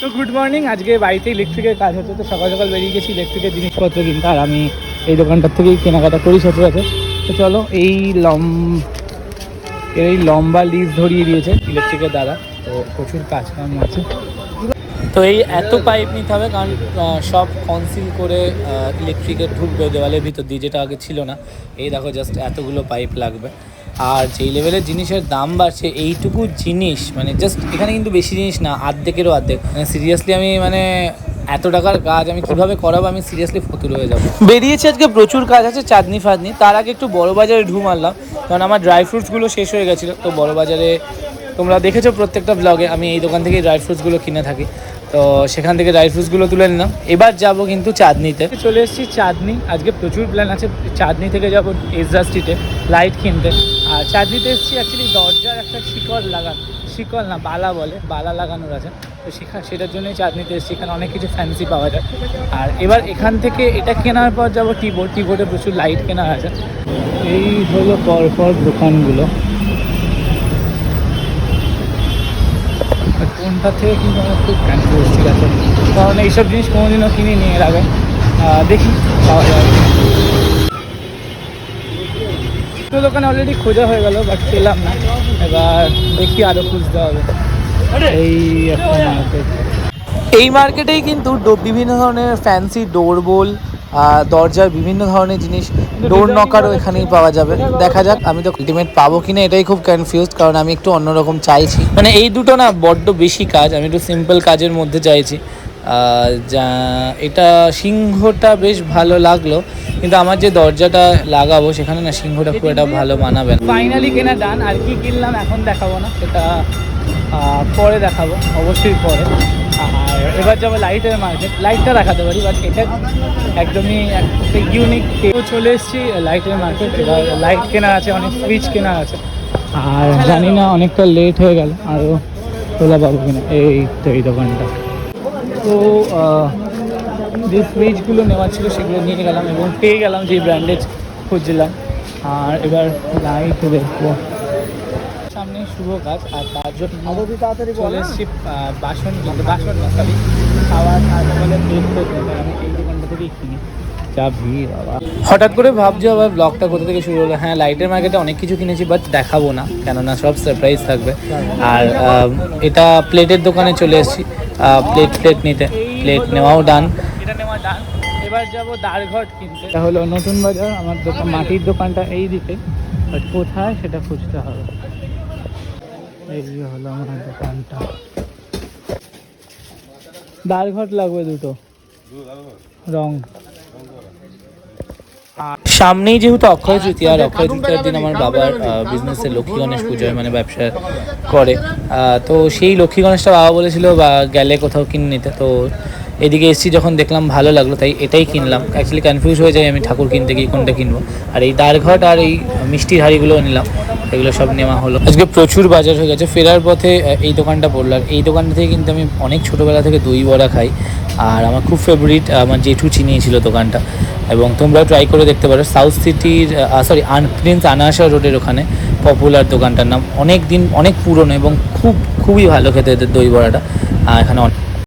তো good morning. আজকে বাড়িতে ইলেকট্রিকের কাজ হচ্ছে, তো সকাল সকাল বেরিয়ে গেছি ইলেকট্রিকের জিনিসপত্র কিনতে। আর আমি এই দোকানটার থেকেই কেনাকাটা করি সচরাচর। তো চলো, এই লম এই লম্বা লিজ ধরিয়ে দিয়েছে ইলেকট্রিকের দ্বারা। তো প্রচুর কাজ কাম আছে। তো এই এত পাইপ নিতে হবে, কারণ সব কনসিল করে ইলেকট্রিকের ঢুকবে দেওয়ালের ভিতর দিয়ে, যেটা আগে ছিল না। এই দেখো জাস্ট এতগুলো পাইপ লাগবে। আর যেই লেভেলের জিনিসের দাম বাড়ছে, এইটুকু জিনিস মানে জাস্ট এখানে কিন্তু বেশি জিনিস না আর্ধেকেরও আর্ধেক মানে সিরিয়াসলি আমি মানে এত টাকার কাজ আমি কীভাবে করাবো, আমি সিরিয়াসলি ফতুর হয়ে যাব। বেরিয়েছে আজকে প্রচুর কাজ আছে চাঁদনি ফাদনি তার আগে একটু বড় বাজারে ঢু মারলাম, কারণ আমার ড্রাই ফ্রুটসগুলো শেষ হয়ে গেছিল, তো বড় বাজারে তোমরা দেখেছ প্রত্যেকটা ব্লগে আমি এই দোকান থেকে ড্রাই ফ্রুটসগুলো কিনে থাকি। তো সেখান থেকে ড্রাই ফ্রুটসগুলো তুলে নিলাম। এবার যাব কিন্তু চাঁদনিতে। চলে এসেছি চাঁদনি। আজকে প্রচুর প্ল্যান আছে। চাঁদনি থেকে যাব এজরা স্ট্রিটে লাইট কিনতে। আর চাঁদনিতে এসেছি অ্যাকচুয়ালি দরজার একটা শিকল লাগা শিকল না, বালা বলে, বালা লাগানোর আছে। তো সেখানে সেটার জন্যই চাঁদনিতে এসেছি। এখানে অনেক কিছু ফ্যান্সি পাওয়া যায়। আর এবার এখান থেকে এটা কেনার পর যাব টিবোর্ড টিবোর্ডে প্রচুর লাইট কেনা আছে। এই হলো পরপর দোকানগুলো। কোনটা থেকে কিন্তু আমার খুব কনফিউজ ঠিক আছে। কারণ এইসব জিনিস কোনোদিনও কিনে নিয়ে আগে দেখি পাওয়া যায়। দোকানে অলরেডি খোঁজা হয়ে গেল বাট পেলাম না। এবার দেখি আরও খুঁজতে হবে। এই এই মার্কেটেই কিন্তু বিভিন্ন ধরনের ফ্যান্সি ডোরবোল দরজার বিভিন্ন ধরনের জিনিস ডোর নকারও এখানেই পাওয়া যাবে। দেখা যাক আমি তো আলটিমেট পাবো কিনা এটাই খুব কনফিউজ কারণ আমি একটু অন্যরকম চাইছি। মানে এই দুটো না বড্ড বেশি কাজ আমি একটু সিম্পল কাজের মধ্যে চাইছি। যা এটা সিংহটা বেশ ভালো লাগল কিন্তু আমার যে দরজাটা লাগাবো সেখানে না সিংহটা খুব একটা ভালো মানাবে না। ফাইনালি কেনা ডান আর কি কিনলাম এখন দেখাবো না সেটা পরে দেখাবো অবশ্যই পরে। এবার যাব লাইটের মার্কেট লাইটটা দেখাতে পারি বাট এটা একদমই একটা ইউনিক চলে এসেছি লাইটের মার্কেট এবার লাইট কেনা আছে, অনেক সুইচ কেনা আছে। আর জানি না, অনেকটা লেট হয়ে গেল। আরও তোলা পাবো কিনা। এই তো এই দোকানটা। তো যে সুইচগুলো নেওয়া ছিল, সেগুলো নিয়ে গেলাম এবং পেয়ে গেলাম যে ব্র্যান্ডেজ খুঁজছিলাম আর এবার লাইট দেখব। সামনে শুভ কাজ আর তার জন্য তাড়াতাড়ি চলে এসেছি বাসন কিনতে বাসন না সরি খাওয়ার আর বলে প্লেট করতে আমি এই দোকানটা থেকেই কিনি। যা ভিড় বাবা। হঠাৎ করে ভাবছি আবার ব্লগটা কোথা থেকে শুরু হলো? হ্যাঁ লাইটের মার্কেটে অনেক কিছু কিনেছি বাট দেখাবো না কেননা সব সারপ্রাইজ থাকবে। আর এটা প্লেটের দোকানে চলে এসেছি। প্লেট প্লেট নিতে। প্লেট নেওয়াও ডান এটা নেওয়া ডান এবার যাব দাঁড়ঘট কিনতে। এটা হলো নতুন বাজার আমার দোকান মাটির দোকানটা এই দিকে। বাট কোথায় সেটা খুঁজতে হবে। এই হলো আমার দোকানটা। লাগবে দুটো। রং। সামনেই যেহেতু অক্ষয় তৃতীয়, আর অক্ষয় তৃতীয়ার দিন আমার বাবার বিজনেসে লক্ষ্মী গণেশ পুজোয় মানে ব্যবসা করে। তো সেই লক্ষ্মী গণেশটা বাবা বলেছিল বা গেলে কোথাও কিনে নিতে। তো এদিকে এসছি যখন দেখলাম ভালো লাগল, তাই এটাই কিনলাম। অ্যাকচুয়ালি কনফিউজ হয়ে যাই আমি ঠাকুর কিনতে গিয়ে কোনটা কিনবো। আর এই দাঁড়ঘট আর এই মিষ্টির হাঁড়িগুলোও নিলাম, এগুলো সব নেওয়া হলো। আজকে প্রচুর বাজার হয়ে গেছে, ফেরার পথে এই দোকানটা পড়ল আর এই দোকানটা থেকে কিন্তু আমি অনেক ছোটোবেলা থেকে দই বড়া খাই। আর আমার খুব ফেভারিট আমার জেঠু চিনিয়েছিল দোকানটা। এবং তোমরাও ট্রাই করে দেখতে পারো সাউথ সিটির সরি আন প্রিন্স আনাসা রোডের ওখানে পপুলার দোকানটার নাম। অনেক দিন অনেক পুরনো এবং খুব, খুবই ভালো খেতে দই বড়াটা। এখানে অনেক